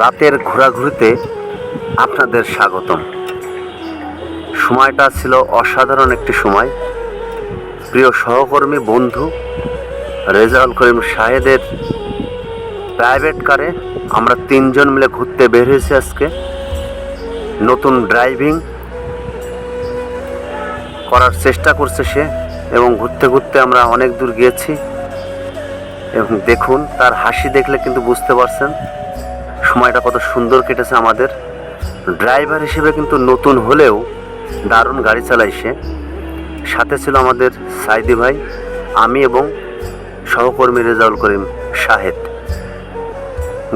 রাতের ঘোরাঘুরিতে আপনাদের স্বাগতম। সময়টা ছিল অসাধারণ একটি সময়। প্রিয় সহকর্মী, বন্ধু, রেজাউল করিম শাহেদের প্রাইভেট কারে আমরা তিনজন মিলে ঘুরতে বের হয়েছি আজকে। নতুন ড্রাইভিং করার চেষ্টা করছে সে এবং ঘুরতে ঘুরতে আমরা অনেক দূর গিয়েছি। এবং দেখুন, তার হাসি দেখলে কিন্তু বুঝতে পারছেন সময়টা কত সুন্দর কেটেছে আমাদের। ড্রাইভার হিসেবে কিন্তু নতুন হলেও দারুণ গাড়ি চালায় সে। সাথে ছিল আমাদের সাইদি ভাই, আমি এবং সহকর্মী রেজাউল করিম শাহেদ।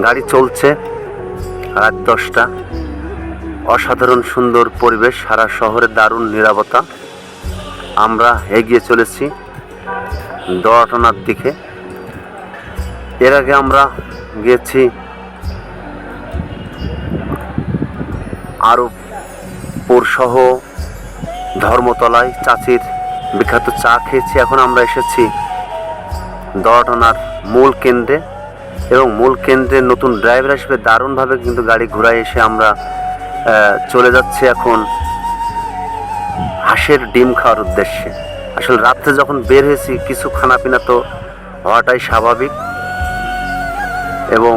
গাড়ি চলছে রাত দশটা। অসাধারণ সুন্দর পরিবেশ, সারা শহরে দারুণ নিরাপত্তা। আমরা এগিয়ে চলেছি দোয়াটানার দিকে। এর আগে আমরা গিয়েছি আরবপুর সহ ধর্মতলায় চাচির বিখ্যাত চা খেয়েছি। এখন আমরা এসেছি দড়াটনার মূল কেন্দ্রে এবং মূল কেন্দ্রে নতুন ড্রাইভার হিসেবে দারুণভাবে কিন্তু গাড়ি ঘোরায় এসে আমরা চলে যাচ্ছি এখন হাঁসের ডিম খাওয়ার উদ্দেশ্যে। আসলে রাত্রে যখন বের হয়েছি, কিছু খানাপিনা তো হওয়াটাই স্বাভাবিক এবং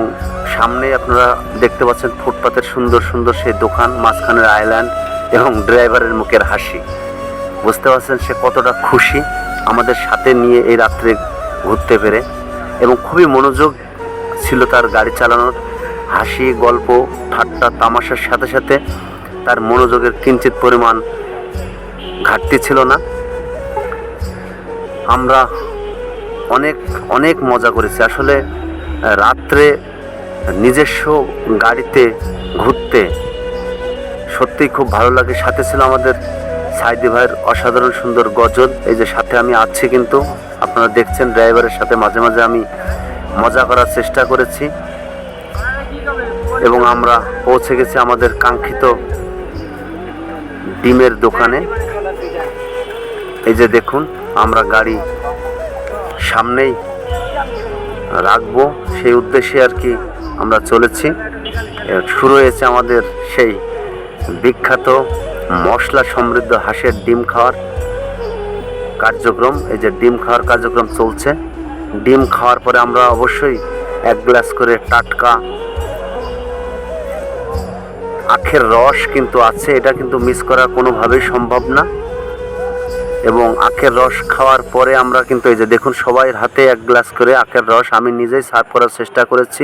সামনে আপনারা দেখতে পাচ্ছেন ফুটপাতের সুন্দর সুন্দর সেই দোকান, মাঝখানের আইল্যান্ড এবং ড্রাইভারের মুখের হাসি। বুঝতে পারছেন সে কতটা খুশি আমাদের সাথে নিয়ে এই রাত্রে ঘুরতে পেরে এবং খুবই মনোযোগ ছিল তার গাড়ি চালানোর। হাসি, গল্প, ঠাট্টা, তামাশার সাথে সাথে তার মনোযোগের কিঞ্চিত পরিমাণ ঘাটতি ছিল না। আমরা অনেক অনেক মজা করেছি। আসলে রাত্রে নিজস্ব গাড়িতে ঘুরতে। সত্যিই খুব ভালো লাগে। সাথে ছিল আমাদের সাইদি ভাইয়ের অসাধারণ সুন্দর গজল। এই যে সাথে আমি আছি কিন্তু আপনারা দেখছেন ড্রাইভারের সাথে। মাঝে মাঝে আমি মজা করার চেষ্টা করেছি। এবং আমরা পৌঁছে গেছি আমাদের কাঙ্ক্ষিত ডিমের দোকানে। এই যে দেখুন, আমরা গাড়ি সামনেই রাখব। সেই উদ্দেশ্যে আর কি আমরা চলেছি। শুরু হয়েছে আমাদের সেই বিখ্যাত মশলা সমৃদ্ধ হাঁসের ডিম খাওয়ার কার্যক্রম। এই যে ডিম খাওয়ার কার্যক্রম চলছে। ডিম খাওয়ার পরে আমরা অবশ্যই এক গ্লাস করে টাটকা আখের রস কিন্তু আছে। এটা কিন্তু মিস করা কোনোভাবেই সম্ভব না। এবং আখের রস খাওয়ার পরে আমরা কিন্তু এই যে দেখুন সবাই হাতে এক গ্লাস করে আখের রস আমি নিজেই সার্ভ করার চেষ্টা করেছি।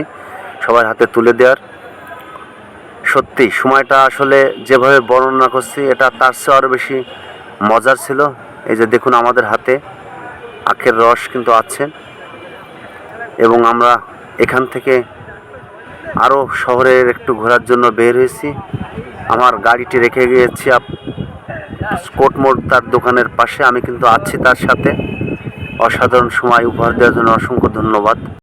সবার হাতে তুলে দেওয়ার। সত্যি, সময়টা আসলে যেভাবে বর্ণনা করছি, এটা তার চেয়ে আরও বেশি মজার ছিল। এই যে দেখুন আমাদের হাতে আখের রস কিন্তু আছে। এবং আমরা এখান থেকে আরও শহরের একটু ঘোরার জন্য বের হয়েছি। আমার গাড়িটি রেখে গিয়েছি আপ- মোড় তার দোকানের পাশে। আমি কিন্তু আছি তার সাথে। অসাধারণ সময় উপহার দেওয়ার জন্য অসংখ্য ধন্যবাদ।